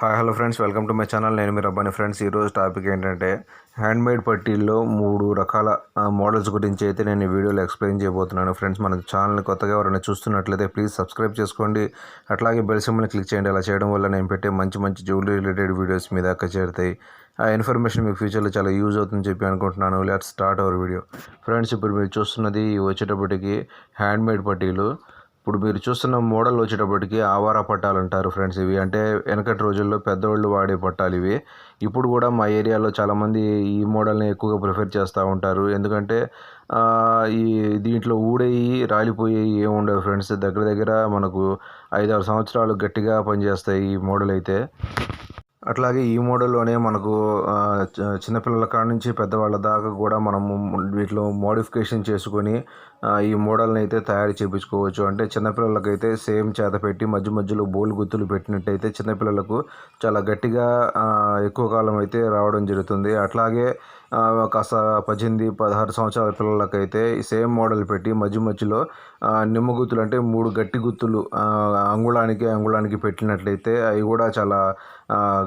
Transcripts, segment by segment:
Hi hello friends welcome to my channel. నేను మీరు అబ్బాని ఫ్రెండ్స్ ఈరోజు టాపిక్ ఏంటంటే హ్యాండ్ మేడ్ పట్టీల్లో మూడు రకాల మోడల్స్ గురించి అయితే నేను ఈ వీడియోలో ఎక్స్ప్లెయిన్ చేయబోతున్నాను. ఫ్రెండ్స్ మన ఛానల్ని కొత్తగా ఎవరైనా చూస్తున్నట్లయితే ప్లీజ్ సబ్స్క్రైబ్ చేసుకోండి. అట్లాగే బెల్ సింబల్ని క్లిక్ చేయండి. అలా చేయడం వల్ల నేను పెట్టే మంచి మంచి జ్యువెలరీ రిలేటెడ్ వీడియోస్ మీ దాకా చేరుతాయి. ఆ ఇన్ఫర్మేషన్ మీకు ఫ్యూచర్లో చాలా యూజ్ అవుతుందని చెప్పి అనుకుంటున్నాను. Let start our video. Friends ఇప్పుడు మీరు చూస్తున్నది వచ్చేటప్పటికి హ్యాండ్ మేడ్ పట్టీలు. ఇప్పుడు మీరు చూస్తున్న మోడల్ వచ్చేటప్పటికి ఆవారా పట్టాలు అంటారు ఫ్రెండ్స్ ఇవి. అంటే వెనకటి రోజుల్లో పెద్దవాళ్ళు వాడే పట్టాలు ఇవి. ఇప్పుడు కూడా మా ఏరియాలో చాలామంది ఈ మోడల్ని ఎక్కువగా ప్రిఫర్ చేస్తూ ఉంటారు. ఎందుకంటే ఈ దీంట్లో ఊడేయి రాలిపోయేవి ఏమి ఉండవు ఫ్రెండ్స్. దగ్గర దగ్గర మనకు ఐదారు సంవత్సరాలు గట్టిగా పనిచేస్తాయి ఈ మోడల్ అయితే. అట్లాగే ఈ మోడల్లోనే మనకు చిన్నపిల్లల కాడ నుంచి పెద్దవాళ్ళ దాకా కూడా మనము వీటిలో మోడిఫికేషన్ చేసుకొని ఈ మోడల్ని అయితే తయారు చేయించుకోవచ్చు అంటే చిన్నపిల్లలకైతే సేమ్ చేత పెట్టి మధ్య మధ్యలో బోల్ గుత్తులు పెట్టినట్టయితే చిన్నపిల్లలకు చాలా గట్టిగా ఎక్కువ కాలం అయితే రావడం జరుగుతుంది. అట్లాగే కాస్త పద్దెనిమిది పదహారు సంవత్సరాల పిల్లలకైతే ఈ సేమ్ మోడల్ పెట్టి మధ్య మధ్యలో నిమ్మ గుత్తులు అంటే మూడు గట్టి గుత్తులు అంగుళానికి అంగుళానికి పెట్టినట్లయితే అవి కూడా చాలా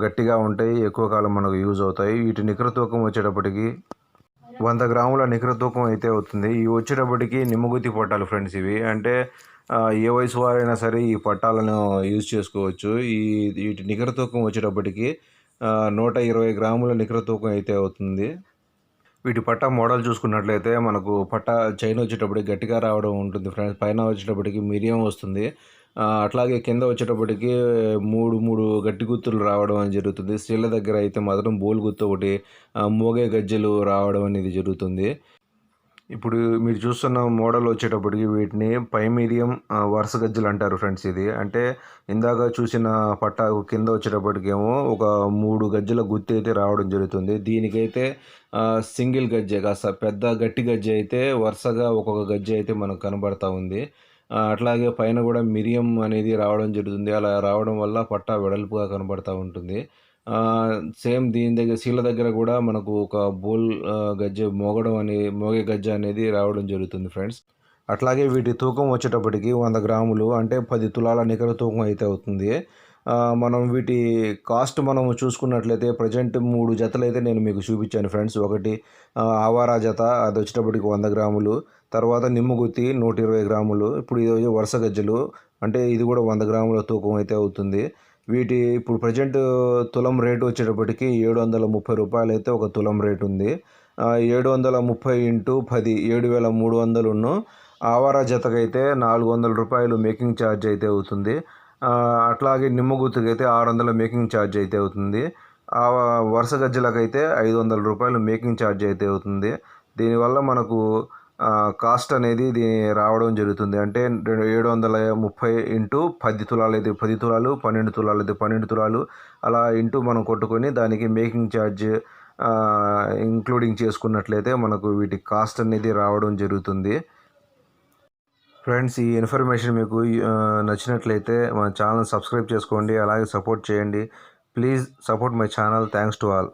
గట్టిగా ఉంటాయి ఎక్కువ కాలం మనకు యూజ్ అవుతాయి. వీటి నికర తూకం వచ్చేటప్పటికి వంద గ్రాముల నికర తూకం అయితే అవుతుంది. ఇవి వచ్చేటప్పటికి నిమ్మగుత్తి పట్టాలు ఫ్రెండ్స్ ఇవి. అంటే ఏ వయసు వారైనా సరే ఈ పట్టాలను యూజ్ చేసుకోవచ్చు. ఈ వీటి నికర తూకం వచ్చేటప్పటికి నూట ఇరవై గ్రాముల నికర తూకం అయితే అవుతుంది. వీటి పట్ట మోడల్ చూసుకున్నట్లయితే మనకు పట్ట చైన్ వచ్చేటప్పటికి గట్టిగా రావడం ఉంటుంది ఫ్రెండ్స్. పైన వచ్చేటప్పటికి మీడియం వస్తుంది. అట్లాగే కింద వచ్చేటప్పటికి మూడు మూడు గట్టి గుత్తులు రావడం అనేది జరుగుతుంది. స్త్రీల దగ్గర అయితే మాత్రం బోల్ గుత్తు ఒకటి మోగే గజ్జెలు రావడం అనేది జరుగుతుంది. ఇప్పుడు మీరు చూస్తున్న మోడల్ వచ్చేటప్పటికి వీటిని పైమీడియం వరుస గజ్జలు అంటారు ఫ్రెండ్స్ ఇది. అంటే ఇందాక చూసిన పట్ట కింద వచ్చేటప్పటికేమో ఒక మూడు గజ్జల గుత్తి అయితే రావడం జరుగుతుంది. దీనికైతే సింగిల్ గజ్జె కాస్త పెద్ద గట్టి గజ్జె అయితే వరుసగా ఒక్కొక్క గజ్జె అయితే మనకు కనబడతా ఉంది. అట్లాగే పైన కూడా మిరియం అనేది రావడం జరుగుతుంది. అలా రావడం వల్ల పట్ట వెడల్పుగా కనబడతా ఉంటుంది. సేమ్ దీని దగ్గర శీల దగ్గర కూడా మనకు ఒక బోల్ గజ్జె మోగడం అనే మోగే గజ్జ అనేది రావడం జరుగుతుంది ఫ్రెండ్స్. అట్లాగే వీటి తూకం వచ్చేటప్పటికి వంద గ్రాములు అంటే పది తులాల నికర తూకం అయితే అవుతుంది. మనం వీటి కాస్ట్ మనం చూసుకున్నట్లయితే ప్రజెంట్ మూడు జతలు అయితే నేను మీకు చూపించాను ఫ్రెండ్స్. ఒకటి ఆవారా జత అది వచ్చేటప్పటికి వంద గ్రాములు. తర్వాత నిమ్మగుత్తి నూట ఇరవై గ్రాములు. ఇప్పుడు ఇది వరుస గజ్జలు అంటే ఇది కూడా వంద గ్రాముల తూకం అయితే అవుతుంది. వీటి ఇప్పుడు ప్రజెంట్ తులం రేటు వచ్చేటప్పటికి ఏడు వందల ముప్పై రూపాయలు అయితే ఒక తులం రేటు ఉంది. ఏడు వందల ముప్పై ఇంటూ పది ఏడు వేల మూడు వందలును ఆవారా జతకైతే నాలుగు వందల రూపాయలు మేకింగ్ ఛార్జ్ అయితే అవుతుంది. అట్లాగే నిమ్మగుత్తుకైతే అయితే ఆరు వందల మేకింగ్ ఛార్జ్ అయితే అవుతుంది. ఆ వరుస గజ్జలకైతే ఐదు వందల రూపాయలు మేకింగ్ ఛార్జ్ అయితే అవుతుంది. దీనివల్ల మనకు కాస్ట్ అనేది దీని రావడం జరుగుతుంది. అంటే రెండు ఏడు వందల ముప్పై ఇంటూ పది తులాలు అయితే పది తులాలు పన్నెండు తులాలు అయితే పన్నెండు తులాలు అలా ఇంటూ మనం కొట్టుకొని దానికి మేకింగ్ ఛార్జ్ ఇంక్లూడింగ్ చేసుకున్నట్లయితే మనకు వీటి కాస్ట్ అనేది రావడం జరుగుతుంది. ఫ్రెండ్స్ ఈ ఇన్ఫర్మేషన్ మీకు నచ్చినట్లయితే మన ఛానల్ సబ్స్క్రైబ్ చేసుకోండి అలాగే సపోర్ట్ చేయండి. Please support my channel. Thanks to all.